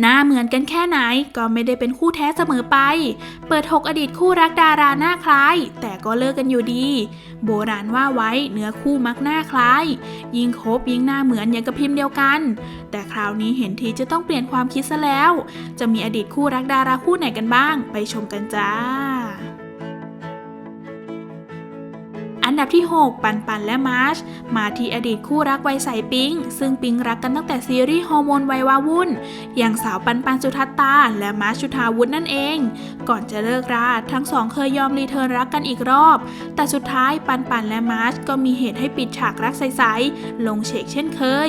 หน้าเหมือนกันแค่ไหนก็ไม่ได้เป็นคู่แท้เสมอไป เปิดหกอดีตคู่รักดาราหน้าคล้าย แต่ก็เลิกกันอยู่ดี โบราณว่าไว้เนื้อคู่มักหน้าคล้าย ยิ่งคบยิ่งหน้าเหมือนอย่างกับพิมพ์เดียวกัน แต่คราวนี้เห็นทีจะต้องเปลี่ยนความคิดซะแล้ว จะมีอดีตคู่รักดาราคู่ไหนกันบ้าง ไปชมกันจ้า อันดับที่ 6 ปันปันและมาร์ช มาที่อดีตคู่รักวัยใสปิง ซึ่งปิงรักกันตั้งแต่ซีรีส์ฮอร์โมนวัยวาวุ่น อย่างสาวปันปันสุทัตตา และมาร์ชชุธาวุฒนั่นเอง ก่อนจะเลิกราทั้งสองเคยยอมรีเทิร์นรักกันอีกรอบ แต่สุดท้ายปันปันและมาร์ชก็มีเหตุให้ปิดฉากรักใสๆลงเฉกเช่นเคย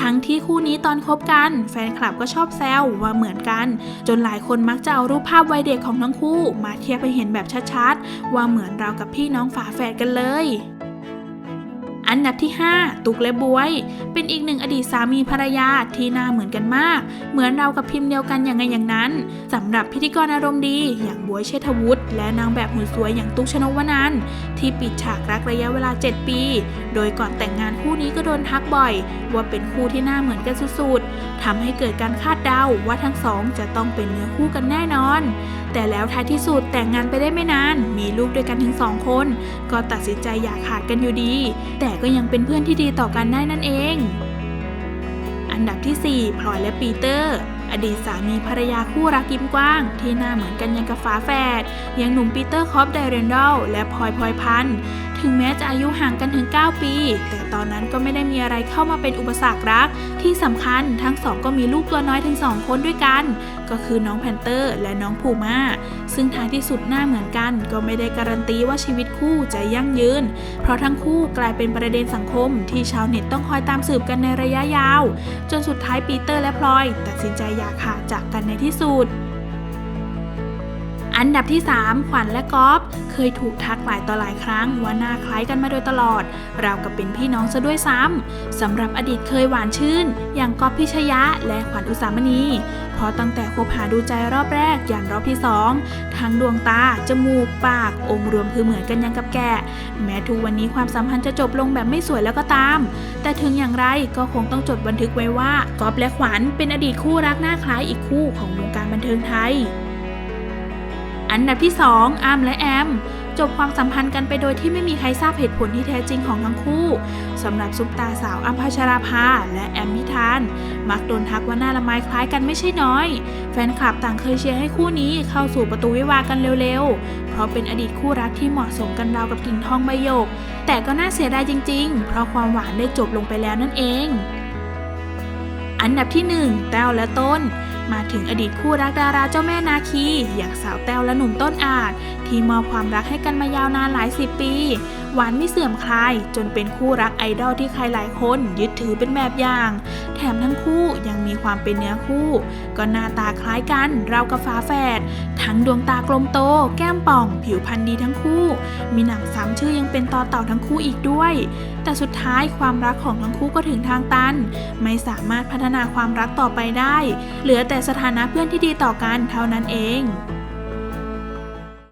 ทั้งที่คู่นี้ตอนคบกัน แฟนคลับก็ชอบแซวว่าเหมือนกัน จนหลายคนมักจะเอารูปภาพวัยเด็กของทั้งคู่ มาเทียบไปเห็นแบบชัดๆว่าเหมือนเรากับพี่น้องฝาแฝดกันเลยอันดับที่ 5 ตุกและบวย เป็นอีกหนึ่งอดีตสามีภรรยาที่หน้าเหมือนกันมาก เหมือนเรากับพิมพ์เดียวกันอย่างไงอย่างนั้นสำหรับพิธีกรอารมณ์ดี อย่างบวยเชษฐวุฒิและนางแบบหุ่นสวยอย่างตุ๊กชนกวนันที่ปิดฉากรักระยะเวลา 7 ปี โดยก่อนแต่งงานคู่นี้ก็โดนทักบ่อย ว่าเป็นคู่ที่หน้าเหมือนกันสุดๆทำให้เกิดการคาดเดาว่าทั้งสองจะต้องเป็นเนื้อคู่กันแน่นอน แต่แล้วท้ายที่สุดแต่งงานไปได้ไม่นาน มีลูกด้วยกันถึงสองคน ก็ตัดสินใจอย่าขาดกันอยู่ดี แต่ก็ยังเป็นเพื่อนที่ดีต่อกันได้นั่นเอง อันดับที่ 4 พลอยและปีเตอร์อดีตสามีภรรยาคู่รักยิ้มกว้าง ที่หน้าเหมือนกันยังกับฝาแฝดอย่างหนุ่มปีเตอร์คอปไดเรนดอลและพลอยพลอยพันธ์ ถึงแม้จะอายุห่างกันถึง 9 ปี แต่ตอนนั้นก็ไม่ได้มีอะไรเข้ามาเป็นอุปสรรครัก ที่สำคัญทั้งสองก็มีลูกตัวน้อยถึง 2 คนด้วยกัน ก็คือน้องแพนเตอร์และน้องพูม่า ซึ่งท้ายที่สุดหน้าเหมือนกัน ก็ไม่ได้การันตีว่าชีวิตคู่จะยั่งยืน เพราะทั้งคู่กลายเป็นประเด็นสังคม ที่ชาวเน็ตต้องคอยตามสืบกันในระยะยาว จนสุดท้ายปีเตอร์และพลอย ตัดสินใจอย่าขาดจากกันในที่สุด อันดับที่ 3 ขวัญและก๊อฟเคยถูกทักหลายต่อหลายครั้งว่าหน้าคล้ายกันมาโดยตลอด เรากับเป็นพี่น้องซะด้วยซ้ำสำหรับอดีตเคยหวานชื่น อย่างก๊อฟพิชยะ และขวัญอุสามณีเพราะตั้งแต่คบหาดูใจรอบแรกอย่างรอบที่ 2 ทั้งดวงตา จมูก ปาก องค์รวมคือเหมือนกันยังกับแกะแม้ทุกวันนี้ความสัมพันธ์จะจบลงแบบไม่สวยแล้วก็ตาม แต่ถึงอย่างไรก็คงต้องจดบันทึกไว้ว่าก๊อฟและขวัญเป็นอดีตคู่รักหน้าคล้ายอีกคู่ของวงการบันเทิงไทย อันดับที่ 2อามและแอม จบความสัมพันธ์กันไปโดยที่ไม่มีใครทราบเหตุผลที่แท้จริงของทั้งคู่สำหรับซุปตาสาวอัมพชราภาและแอมพิธาน มักโดนทักว่าหน้าละไมคล้ายกันไม่ใช่น้อย แฟนคลับต่างเคยเชียร์ให้คู่นี้เข้าสู่ประตูวิวากันเร็วๆ เพราะเป็นอดีตคู่รักที่เหมาะสมกันราวกับกิ่งทองใบหยก แต่ก็น่าเสียดายจริง ๆ เพราะความหวานได้จบลงไปแล้วนั่นเอง อันดับที่ 1 แต้วและต้น มาถึงอดีตคู่รักดาราเจ้าแม่นาคีอย่างสาวแต้วและหนุ่มต้นอาจที่มอบความรักให้กันมายาวนานหลายสิบปี หวานไม่เสื่อมคลาย จนเป็นคู่รักไอดอลที่ใครหลายคนยึดถือเป็นแบบอย่าง แถมทั้งคู่ยังมีความเป็นเนื้อคู่ ก็หน้าตาคล้ายกันราวกับฟ้าแฝด ทั้งดวงตากลมโต แก้มป่อง ผิวพรรณดีทั้งคู่ มีหนังซ้ำชื่อยังเป็นต่อเต่าทั้งคู่อีกด้วย แต่สุดท้ายความรักของทั้งคู่ก็ถึงทางตัน ไม่สามารถพัฒนาความรักต่อไปได้ เหลือแต่สถานะเพื่อนที่ดีต่อกันเท่านั้นเอง